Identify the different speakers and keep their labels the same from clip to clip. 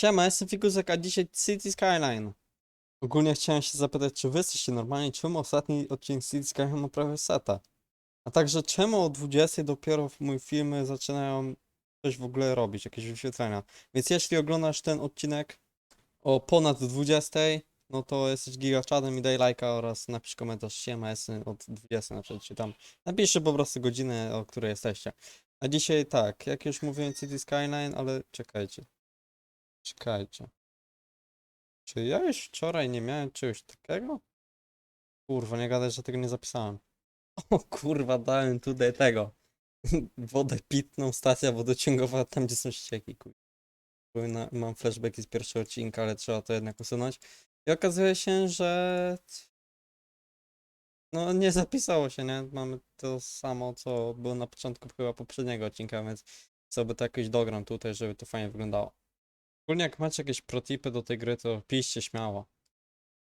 Speaker 1: Siema, jestem Figuzek, a dzisiaj City Skyline. Ogólnie chciałem się zapytać, czy wy jesteście normalni, czemu ostatni odcinek City Skyline ma prawie seta? A także czemu o 20 dopiero mój filmy zaczynają coś w ogóle robić, jakieś wyświetlenia. Więc jeśli oglądasz ten odcinek o ponad 20, no to jesteś gigaczadem i daj lajka oraz napisz komentarz siema, jestem od 20 na przykład, czy tam napiszcie po prostu godzinę, o której jesteście. A dzisiaj tak, jak już mówiłem City Skyline, ale czekajcie. Czekajcie. Czy ja już wczoraj nie miałem czegoś takiego? Kurwa, nie gadaj, że tego nie zapisałem. O kurwa, dałem tutaj tego. Wodę pitną, stacja wodociągowa, tam gdzie są ścieki, kurwa. Mam flashbacki z pierwszego odcinka, ale trzeba to jednak usunąć. I okazuje się, że... No nie zapisało się, nie? Mamy to samo, co było na początku chyba poprzedniego odcinka, więc sobie to jakoś dogram tutaj, żeby to fajnie wyglądało. Ogólnie jak macie jakieś protipy do tej gry, to piszcie śmiało.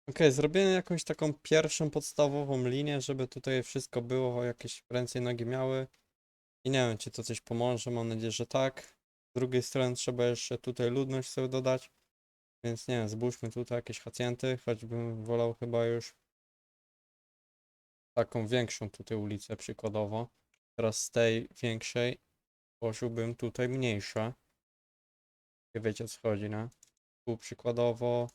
Speaker 1: Okej, zrobiłem jakąś taką pierwszą podstawową linię, żeby tutaj wszystko było, jakieś ręce i nogi miały. I nie wiem, czy to coś pomoże, mam nadzieję, że tak. Z drugiej strony trzeba jeszcze tutaj ludność sobie dodać. Więc nie wiem, zbóżmy tutaj jakieś hacjenty, choćbym wolał chyba już taką większą tutaj ulicę przykładowo. Teraz z tej większej położyłbym tutaj mniejsze. Wiecie co chodzi, nie? Tu przykładowo.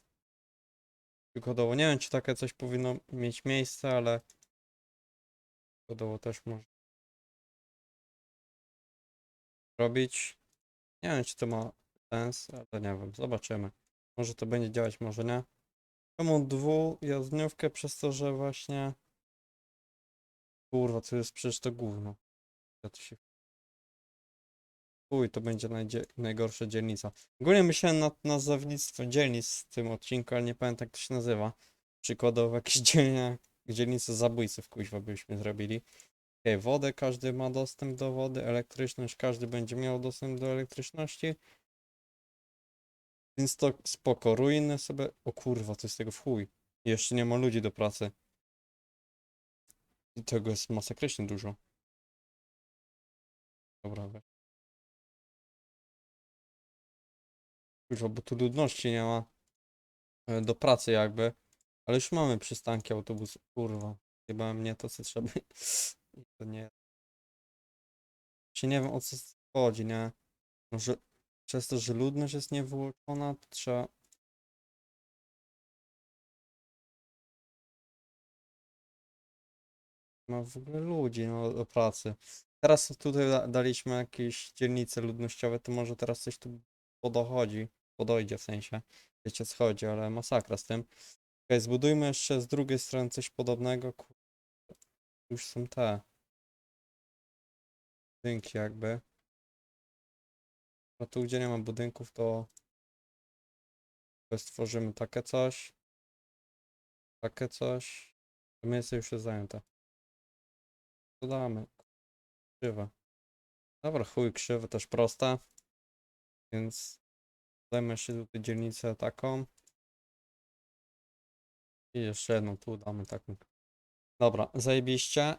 Speaker 1: Przykładowo, nie wiem czy takie coś powinno mieć miejsce, ale przykładowo też może robić. Nie wiem czy to ma sens, ale nie wiem, zobaczymy. Może to będzie działać, może nie. Czemu dwujazdniówkę przez to, że właśnie kurwa, to jest przecież to gówno. Ja to się Uj, to będzie najgorsza dzielnica. Ogólnie myślałem nad nazewnictwo dzielnic w tym odcinku, ale nie pamiętam jak to się nazywa. Przykładowo jakieś dzielnia, dzielnice zabójców kuźwa byśmy zrobili. Okej, wodę, każdy ma dostęp do wody, elektryczność, każdy będzie miał dostęp do elektryczności. Więc to spoko, ruiny sobie... O kurwa, to jest tego w chuj. Jeszcze nie ma ludzi do pracy. I tego jest masakrycznie dużo. Dobra, we. Kurwa, bo tu ludności nie ma e, do pracy jakby. Ale już mamy przystanki autobusów. Kurwa. Chyba mnie to co trzeba. To nie. Nie wiem o co chodzi, nie? Może przez to, że ludność jest niewyłączona, to trzeba. Ma w ogóle ludzi no, do pracy. Teraz tutaj da- daliśmy jakieś dzielnice ludnościowe, to może teraz coś tu podochodzi, podojdzie w sensie. Wiecie co chodzi, ale masakra z tym. Okej, zbudujmy jeszcze z drugiej strony coś podobnego. Już są te budynki jakby. No tu gdzie nie ma budynków, to stworzymy takie coś. Takie coś. To miejsce już jest zajęte. Dodamy. Krzywe. Dobra, chuj, krzywe też proste. Więc dajmy jeszcze tutaj dzielnicę taką. I jeszcze jedną tu damy taką. Dobra, zajebiście.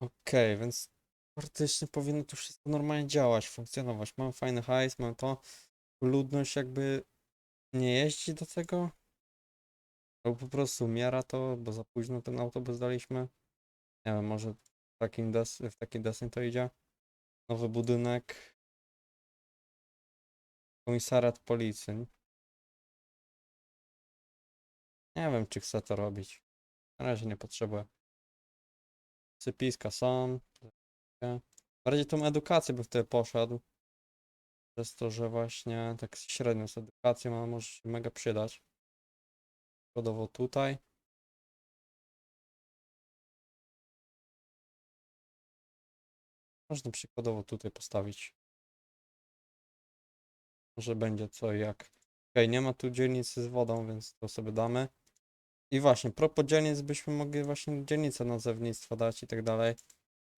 Speaker 1: Okej, więc praktycznie powinno to wszystko normalnie działać, funkcjonować. Mam fajny hajs, mam to. Ludność jakby nie jeździ do tego. Albo po prostu umiera to, bo za późno ten autobus daliśmy. Nie wiem, może w takim, des w takim deseń to idzie. Nowy budynek. Komisariat policji. Nie wiem, czy chcę to robić. Na razie nie potrzebuję. Sypiska są. Bardziej tą edukację by wtedy poszedł. Przez to, że właśnie tak średnio z edukacją, ale może się mega przydać. Przykładowo tutaj. Można przykładowo tutaj postawić. Może będzie co i jak. Okej, nie ma tu dzielnicy z wodą, więc to sobie damy. I właśnie, propos dzielnic byśmy mogli właśnie dzielnicę nazewnictwa dać i tak dalej.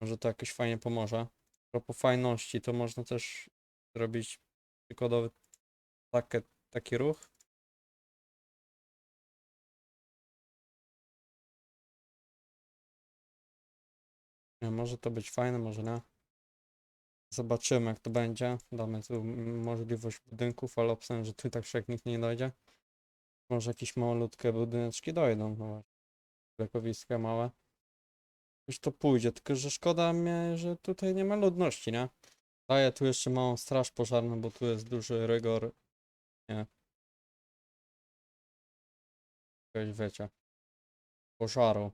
Speaker 1: Może to jakoś fajnie pomoże. Propos fajności, to można też zrobić przykładowy takie, taki ruch. Może to być fajne, może nie. Zobaczymy jak to będzie. Damy tu możliwość budynków, ale obstawiam, że tu tak jak nikt nie dojdzie. Może jakieś malutkie budyneczki dojdą. No właśnie. Lekowiska małe. Już to pójdzie, tylko że szkoda mnie, że tutaj nie ma ludności, nie? Daję tu jeszcze małą straż pożarną, bo tu jest duży rygor. Nie. Jakiegoś wiecie. Pożaru.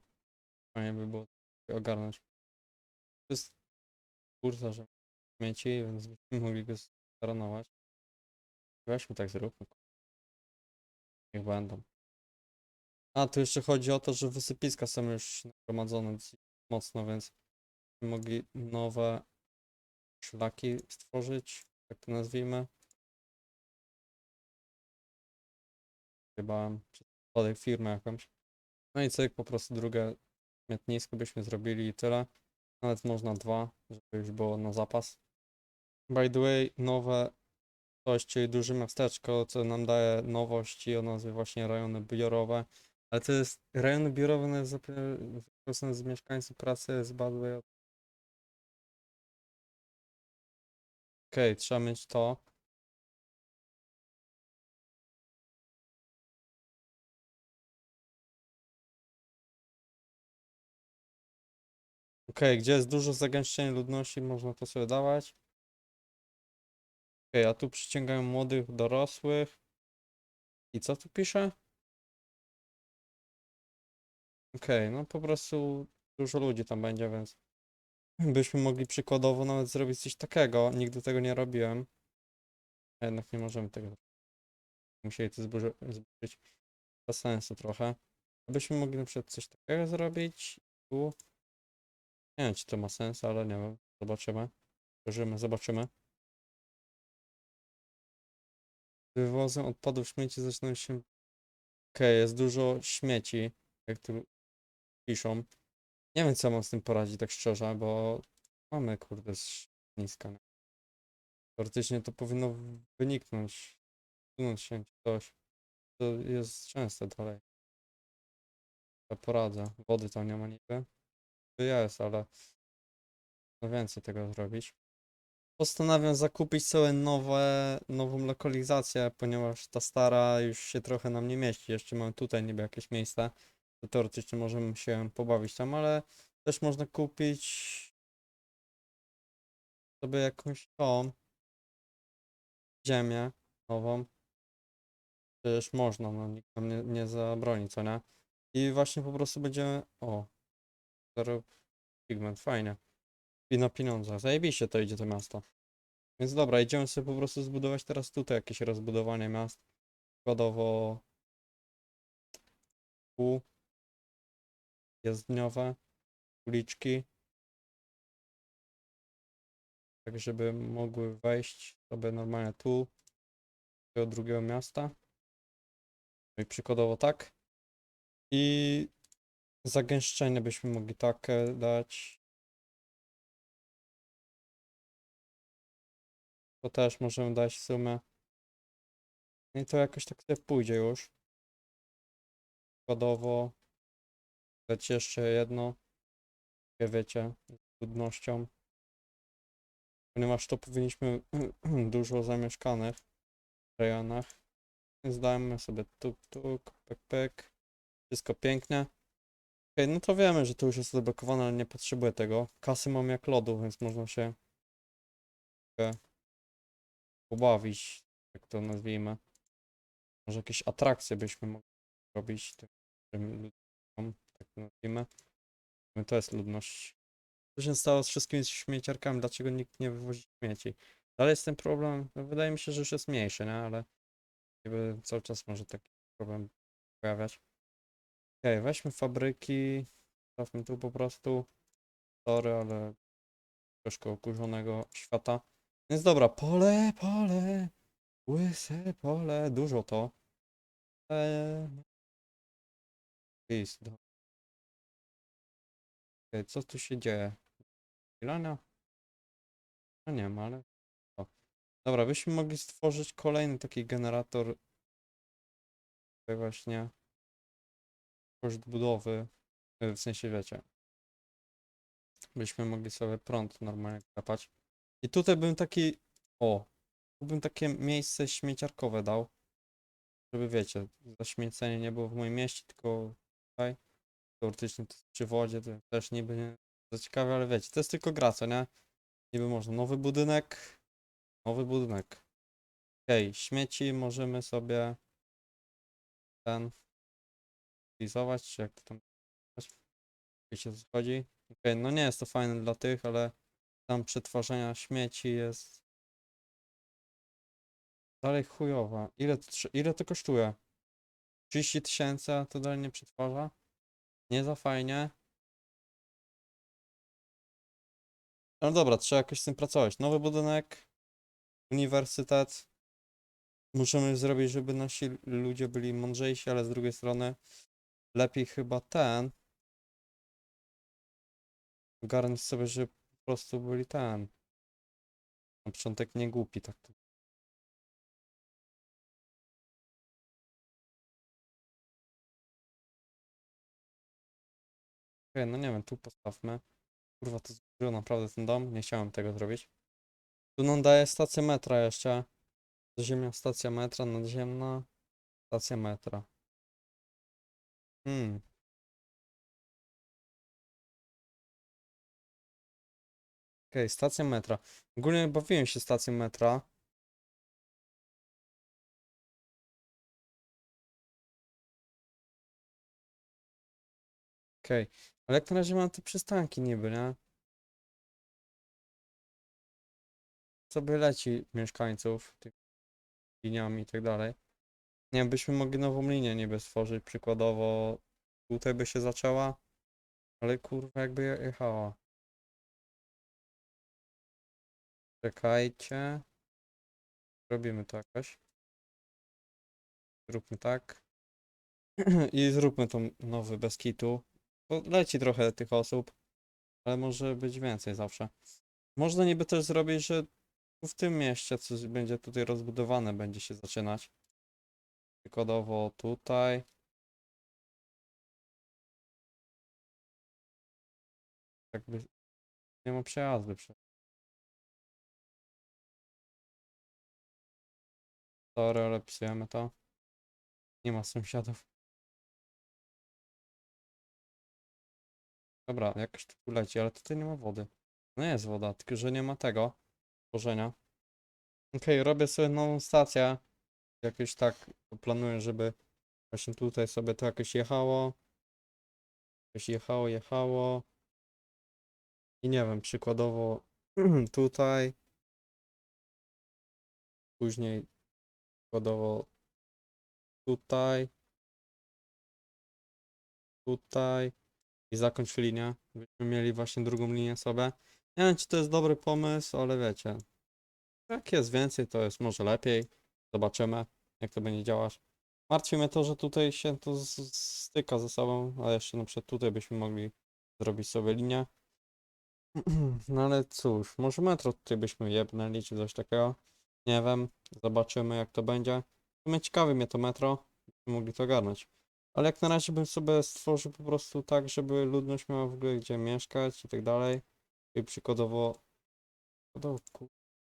Speaker 1: Fajnie by było ogarnąć. To jest kursa, że śmieci, więc byśmy mogli go staranować. Weźmy tak zróbmy. Niech będą. A, tu jeszcze chodzi o to, że wysypiska są już nagromadzone mocno, więc mogli nowe szlaki stworzyć, tak to nazwijmy. Chyba przypadek firmy jakąś. No i cyk, po prostu drugie śmietnisko byśmy zrobili i tyle. Nawet można dwa, żeby już było na zapas. By the way, nowe coś, czyli duże miasteczko, co nam daje nowości o nazwie właśnie rejony biurowe. Ale to jest rejony biurowe na zaproszone z mieszkańców pracy jest by the. Okej, trzeba mieć to. Okej, gdzie jest dużo zagęszczenia ludności, można to sobie dawać. Okej, a tu przyciągają młodych, dorosłych. I co tu pisze? Okej, no po prostu dużo ludzi tam będzie, więc byśmy mogli przykładowo nawet zrobić coś takiego. Nigdy tego nie robiłem. A jednak nie możemy tego. Musieli to zburzy- zburzyć. Bez sensu trochę. Byśmy mogli na przykład coś takiego zrobić. Tu. Nie wiem, czy to ma sens, ale nie wiem. Zobaczymy. Zobaczymy, zobaczymy. Wywozem odpadów śmieci zaczynają się. Okej, jest dużo śmieci, jak tu piszą. Nie wiem, co mam z tym poradzić, tak szczerze, bo mamy, kurde, niska. Teoretycznie to powinno wyniknąć, sunąć się coś. To jest częste dalej. Ja poradzę. Wody tam nie ma niby. Jest, ale no więcej tego zrobić. Postanawiam zakupić sobie nowe, nową lokalizację, ponieważ ta stara już się trochę nam nie mieści. Jeszcze mam tutaj niby jakieś miejsce. To teoretycznie możemy się pobawić tam, ale też można kupić sobie jakąś tą ziemię nową. Przecież można, no nikt nam nie, nie zabroni, co nie? I właśnie po prostu będziemy. O, pigment, fajnie. I na pieniądze. Zajebiście to idzie to miasto. Więc dobra, idziemy sobie po prostu zbudować teraz tutaj jakieś rozbudowanie miast. Przykładowo pół jezdniowe, uliczki. Tak, żeby mogły wejść sobie normalnie tu do drugiego miasta. No i przykładowo tak. I zagęszczenie byśmy mogli takie dać. To też możemy dać w sumie. No i to jakoś tak sobie pójdzie już. Przykładowo dać jeszcze jedno. Jak wiecie, z ludnością. Ponieważ to powinniśmy dużo zamieszkanych rejonach. Więc dajmy sobie tuk tuk, pyk pyk. Wszystko pięknie. Okej, no to wiemy, że to już jest zablokowane, ale nie potrzebuję tego. Kasy mam jak lodu, więc można się pobawić, jak to nazwijmy. Może jakieś atrakcje byśmy mogli robić tym ludziom, tak to nazwijmy. No to jest ludność. Co się stało z wszystkimi śmieciarkami? Dlaczego nikt nie wywozi śmieci? Dalej jest ten problem, no wydaje mi się, że już jest mniejszy, nie? Ale jakby cały czas może taki problem pojawiać. Okej, weźmy fabryki, stawmy tu po prostu. Sorry, ale troszkę okurzonego świata. Więc dobra, pole, pole, łyse pole, dużo to. Eee... Please, do... Okej, co tu się dzieje? Ilania? No nie ma, ale... O. Dobra, byśmy mogli stworzyć kolejny taki generator tutaj właśnie koszt budowy, e, w sensie wiecie, byśmy mogli sobie prąd normalnie kapać. I tutaj bym taki, o, tu bym takie miejsce śmieciarkowe dał, żeby wiecie, zaśmiecenie nie było w moim mieście, tylko tutaj, teoretycznie to przy wodzie, to też niby nie za ciekawe, ale wiecie, to jest tylko gra, co nie? Niby można, nowy budynek, nowy budynek. Okej, śmieci możemy sobie ten utilizować, czy jak to tam wiecie co chodzi. Okej, no nie jest to fajne dla tych, ale tam przetwarzania śmieci jest dalej chujowa. Ile to, ile to kosztuje? 30 tysięcy, to dalej nie przetwarza? Nie za fajnie. No dobra, trzeba jakoś z tym pracować. Nowy budynek, uniwersytet. Musimy zrobić, żeby nasi ludzie byli mądrzejsi, ale z drugiej strony lepiej chyba ten. Ogarnąć sobie, że po prostu byli ten. Na początek nie głupi, tak. to- Okej, no nie wiem, tu postawmy. Kurwa, to zburzyło naprawdę ten dom. Nie chciałem tego zrobić. Tu nam daje stację metra jeszcze. Ziemia, stacja metra, nadziemna. Stacja metra. Hmm. Okej, stacja metra. Ogólnie bawiłem się stacją metra. Okej, ale jak na razie mam te przystanki niby, nie? Sobie leci mieszkańców tych liniami i tak dalej. Nie byśmy mogli nową linię niby stworzyć, przykładowo tutaj by się zaczęła, ale kurwa jakby je- jechała. Czekajcie. Robimy to jakoś. Zróbmy tak. I zróbmy to nowy bez kitu. Bo leci trochę tych osób, ale może być więcej zawsze. Można niby też zrobić, że w tym mieście coś będzie tutaj rozbudowane, będzie się zaczynać. Przykładowo tutaj. Jakby nie ma przejazdu przez. Sorry, ale psujemy to. Nie ma sąsiadów. Dobra, jakoś to tu leci, ale tutaj nie ma wody. No jest woda, tylko że nie ma tego tworzenia. Okej, robię sobie nową stację. Jakoś tak planuję, żeby właśnie tutaj sobie to jakoś jechało. Jakoś jechało, jechało. I nie wiem, przykładowo tutaj. Później przykładowo tutaj. Tutaj. I zakończ linię. Byśmy mieli właśnie drugą linię sobie. Nie wiem, czy to jest dobry pomysł, ale wiecie. Jak jest więcej, to jest może lepiej. Zobaczymy, jak to będzie działać. Martwi mnie to, że tutaj się to styka ze sobą, a jeszcze na przykład tutaj byśmy mogli zrobić sobie linię. No ale cóż, może metro tutaj byśmy jebnęli, czy coś takiego. Nie wiem, zobaczymy jak to będzie. W sumie ciekawi mnie to metro, byśmy mogli to ogarnąć. Ale jak na razie bym sobie stworzył po prostu tak, żeby ludność miała w ogóle gdzie mieszkać i tak dalej. I przykładowo, przykładowo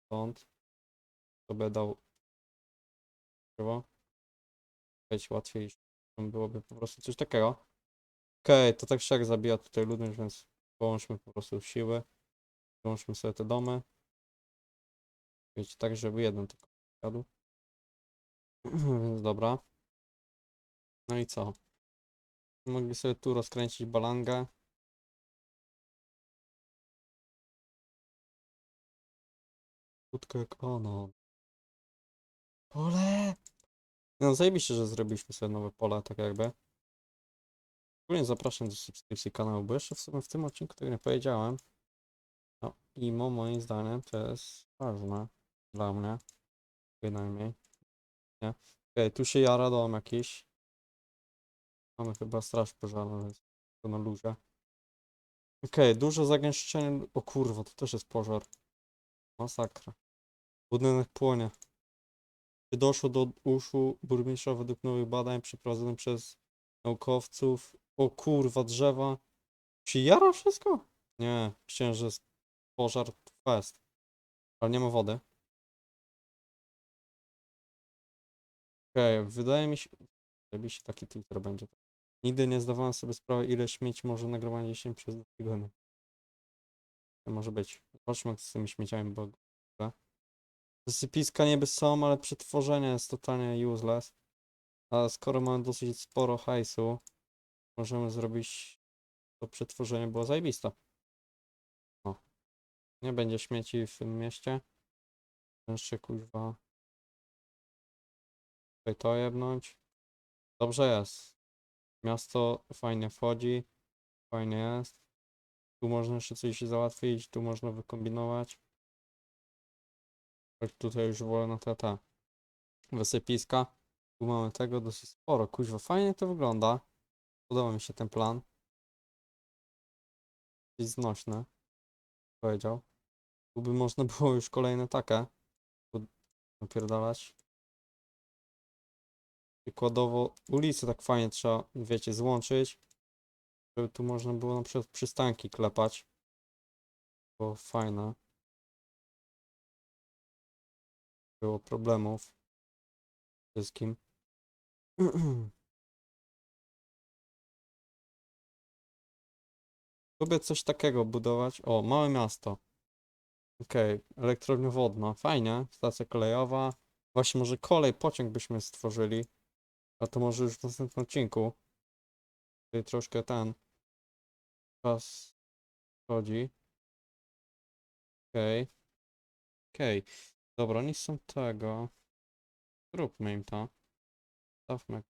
Speaker 1: stąd sobie dał drzewo. Być łatwiej byłoby po prostu coś takiego. Okej, to tak wszak zabija tutaj ludność, więc połączmy po prostu siły. Połączmy sobie te domy. Wiecie, tak, żeby jeden tylko jadł. Więc dobra. No i co? Mogli sobie tu rozkręcić balangę. Krótko jak ono. Pole! No zajebiście, że zrobiliśmy sobie nowe pole, tak jakby. Ogólnie zapraszam do subskrypcji kanału, bo jeszcze w sumie w tym odcinku tego nie powiedziałem. No, IMO moim zdaniem to jest ważne dla mnie. Bynajmniej. Nie? Okej, tu się jara dom jakiś. Mamy chyba straż pożarną, więc to na luzie. Okej, duże zagęszczenie. O kurwa, to też jest pożar. Masakra. Budynek płonie. Czy doszło do uszu burmistrza według nowych badań przeprowadzonych przez naukowców? O kurwa, drzewa. Czy jara wszystko? Nie, myślałem, że jest pożar fest. Ale nie ma wody. Okej, wydaje mi się... Wydaje się taki Twitter będzie. Nigdy nie zdawałem sobie sprawy, ile śmieci może nagrywanie 10 przez tygodnie. To może być. Zobaczmy, jak z tymi śmieciami było. Wysypiska niby są, ale przetworzenie jest totalnie useless. A skoro mamy dosyć sporo hajsu, możemy zrobić to przetworzenie było zajebiste. O. Nie będzie śmieci w tym mieście. Jeszcze kuźwa. Tutaj to jebnąć. Dobrze jest. Miasto fajnie wchodzi. Fajnie jest. Tu można jeszcze coś załatwić, tu można wykombinować. Tutaj już wolę na te, te wysypiska. Tu mamy tego dosyć sporo. Kuźwa, fajnie to wygląda. Podoba mi się ten plan. Jest znośny. Powiedział. Tu by można było już kolejne takie. Napierdalać. Przykładowo ulicy tak fajnie trzeba, wiecie, złączyć. Żeby tu można było na przykład przystanki klepać. Było fajne. Było problemów. Wszystkim. Lubię coś takiego budować. O, małe miasto. Okej, elektrownia wodna. Fajnie. Stacja kolejowa. Właśnie może kolej, pociąg byśmy stworzyli. A to może już w następnym odcinku. Tutaj troszkę ten czas chodzi. Okej. Okej. Dobra, oni są tego. Zróbmy im to. Stawmy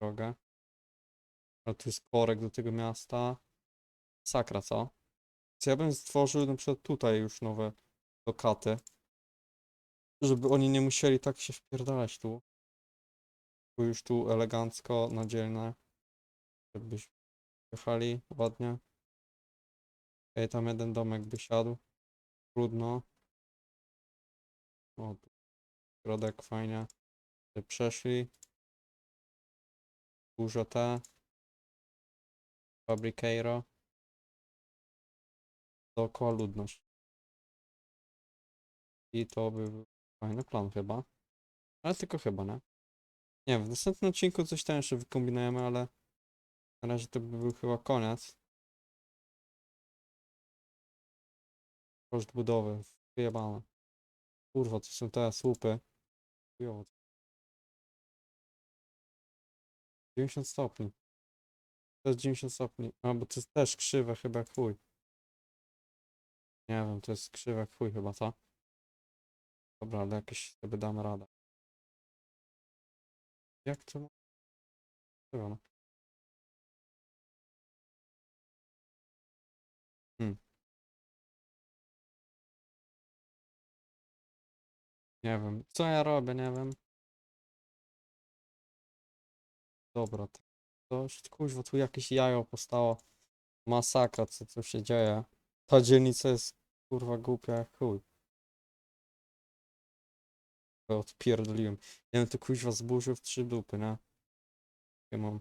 Speaker 1: drogę. Ale tu jest korek do tego miasta. Sakra, co? Co ja bym stworzył na przykład tutaj już nowe lokaty. Żeby oni nie musieli tak się wpierdalać tu. Już tu elegancko, na dzielne. Żebyś jechali ładnie. Okej, tam jeden domek by siadł. Trudno. O, tu środek fajnie. Przeszli. Dużo te. Fabricairo. Dookoła ludność. I to by był fajny plan chyba. Ale tylko chyba, nie? Nie wiem, w następnym odcinku coś tam jeszcze wykombinujemy, ale na razie to by był chyba koniec. Koszt budowy, wyjebane. Kurwa, to są te słupy. Chujowo. 90 stopni. To jest 90 stopni. A, bo to jest też krzywe chyba chuj. Nie wiem, to jest krzywe chuj chyba, co? Dobra, ale jakieś sobie damy radę. Jak to ma? Hmm. Nie wiem. Co ja robię, nie wiem. Dobra, to kuźwa, tu jakieś jajo postało. Masakra, co tu się dzieje. Ta dzielnica jest, kurwa, głupia jak chuj. Odpierdoliłem. Nie wiem, to kuźwa zburzył w trzy dupy, nie? Ja mam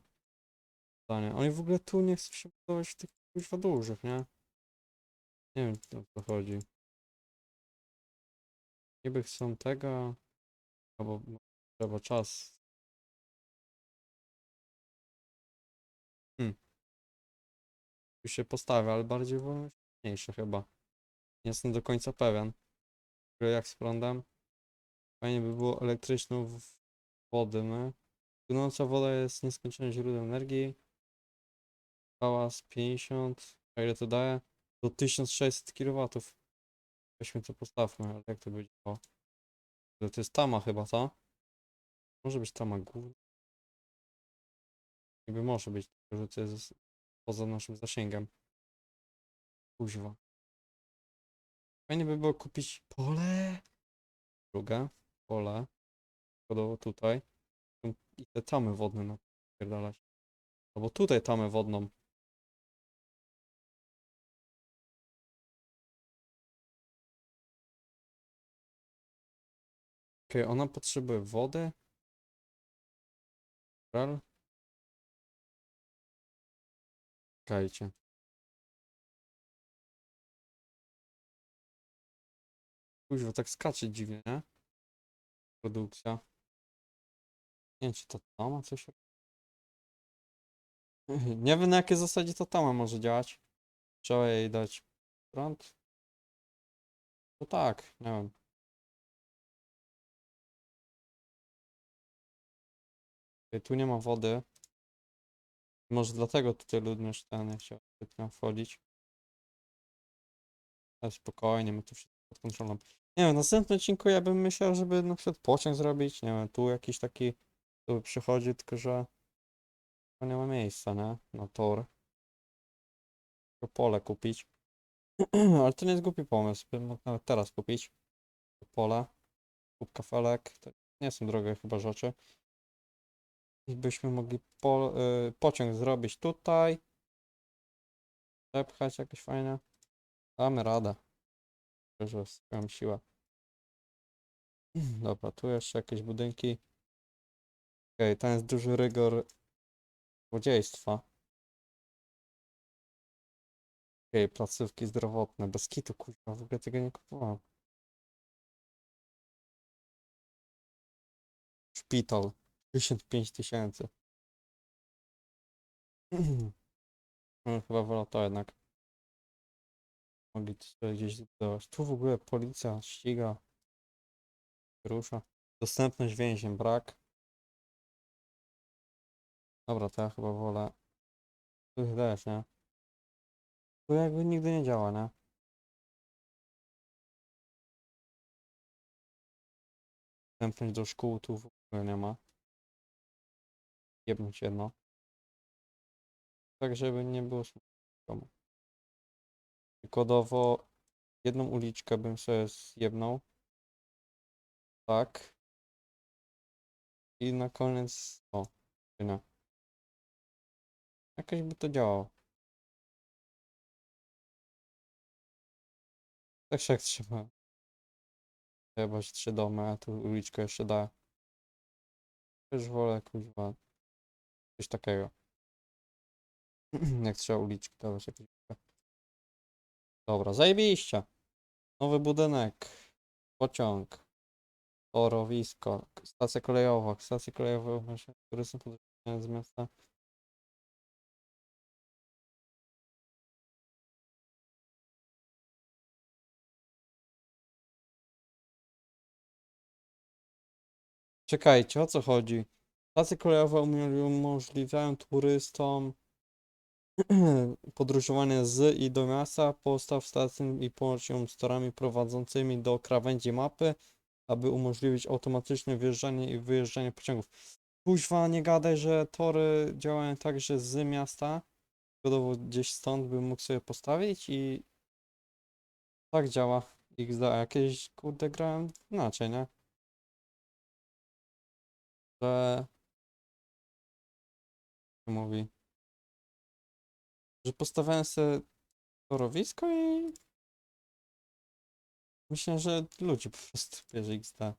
Speaker 1: zdanie. Oni w ogóle tu nie chcą się budować tych kuźwa dużych, nie? Nie wiem, o co chodzi. Niby chcą tego, albo trzeba czas. Hmm. Tu się postawia, ale bardziej wolniejsze chyba. Nie jestem do końca pewien. Jak z prądem? Fajnie by było elektryczną wodę, no. Płynąca woda jest nieskończonym źródłem energii. Hałas 50. A ile to daje? Do 1600 kW. Weźmy to postawmy, ale jak to będzie? O. To jest tama chyba, co? Może być tama główna. Niby może być, że to jest poza naszym zasięgiem. Kuźwa. Fajnie by było kupić pole. Drugie pole. Przykładowo tutaj. I te tamy wodne napierdalać. Albo tutaj tamę wodną. Okej, ona potrzebuje wody. Żal. Czekajcie. Kuźwa, tak skacze dziwnie, nie? Produkcja. Nie wiem, czy to tam ma coś? Nie wiem na jakiej zasadzie to tam może działać. Trzeba jej dać prąd? To tak, nie wiem. Tu nie ma wody. Może dlatego tutaj ludność ten chciał wchodzić. Ale spokojnie, my tu wszystko pod kontrolą. Nie wiem, w następnym odcinku ja bym myślał, żeby na przykład pociąg zrobić, nie wiem, tu jakiś taki, który przychodzi, tylko że to nie ma miejsca, nie? Na tor. Tylko pole kupić. Ale to nie jest głupi pomysł, bym mógł nawet teraz kupić. Pole, kup kafelek, to nie są drogie chyba rzeczy. I byśmy mogli po, y, pociąg zrobić tutaj. Przepchać jakoś fajnie. Damy radę. Że swoją siłę. Dobra, tu jeszcze jakieś budynki. Okej, tam jest duży rygor złodziejstwa. Okej, placówki zdrowotne. Bez kitu, kurwa, w ogóle tego nie kupowałem. Szpital. 55 tysięcy. No, chyba wolę to jednak. Mogli to sobie gdzieś zbudować. Tu w ogóle policja ściga. Rusza. Dostępność więźniem brak. Dobra, to ja chyba wolę. Tu też, nie? Tu jakby nigdy nie działa, nie? Dostępność do szkół tu w ogóle nie ma. Jebnąć jedno. Tak, żeby nie było smutno. Przykładowo jedną uliczkę bym sobie zjebnął. Tak. I na koniec o, nie. Jakoś by to działało. Tak się jak trzeba. Jebać trzy domy, a tu uliczkę jeszcze da. Też wolę kuźwa. Coś takiego. Jak trzeba uliczki dawać jakieś. Dobra, zajebiście. Nowy budynek. Pociąg. Torowisko. Stacja kolejowa. Stacje kolejowe, właśnie, które są z miasta. Czekajcie, o co chodzi? Stacje kolejowe umo- umożliwiają turystom podróżowanie z i do miasta, postaw stacji i połącz ją z torami prowadzącymi do krawędzi mapy, aby umożliwić automatyczne wjeżdżanie i wyjeżdżanie pociągów. Kuźwa, nie gadaj, że tory działają tak, że z miasta, przykładowo gdzieś stąd bym mógł sobie postawić i tak działa XD, a jakieś kurde grałem inaczej, nie? Że mówi, że postawiałem sobie torowisko i myślę, że ludzi po prostu bierze XD.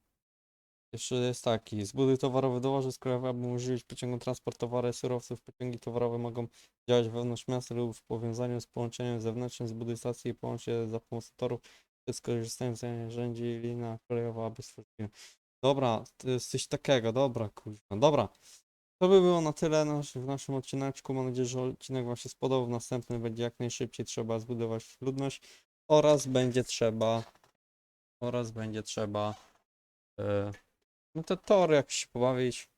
Speaker 1: Jeszcze jest taki, zbuduj towarowy dworzec krajowy, aby umożliwić pociągom transport towarów, surowców. Pociągi towarowe mogą działać wewnątrz miasta lub w powiązaniu z połączeniem zewnętrznym. Zbuduj stację i połącz się za pomocą torów, skorzystając z narzędzi linia kolejowa, aby stworzyć. Dobra, to jest coś takiego, dobra, kurwa, dobra. To by było na tyle w naszym odcineczku. Mam nadzieję, że odcinek Wam się spodobał. W następnym będzie jak najszybciej trzeba zbudować ludność oraz będzie trzeba oraz będzie trzeba e, no te tory jakoś się pobawić.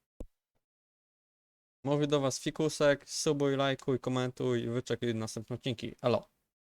Speaker 1: Mówię do Was Fikusek, subuj, lajkuj, komentuj wyczekuj następne odcinki. Elo!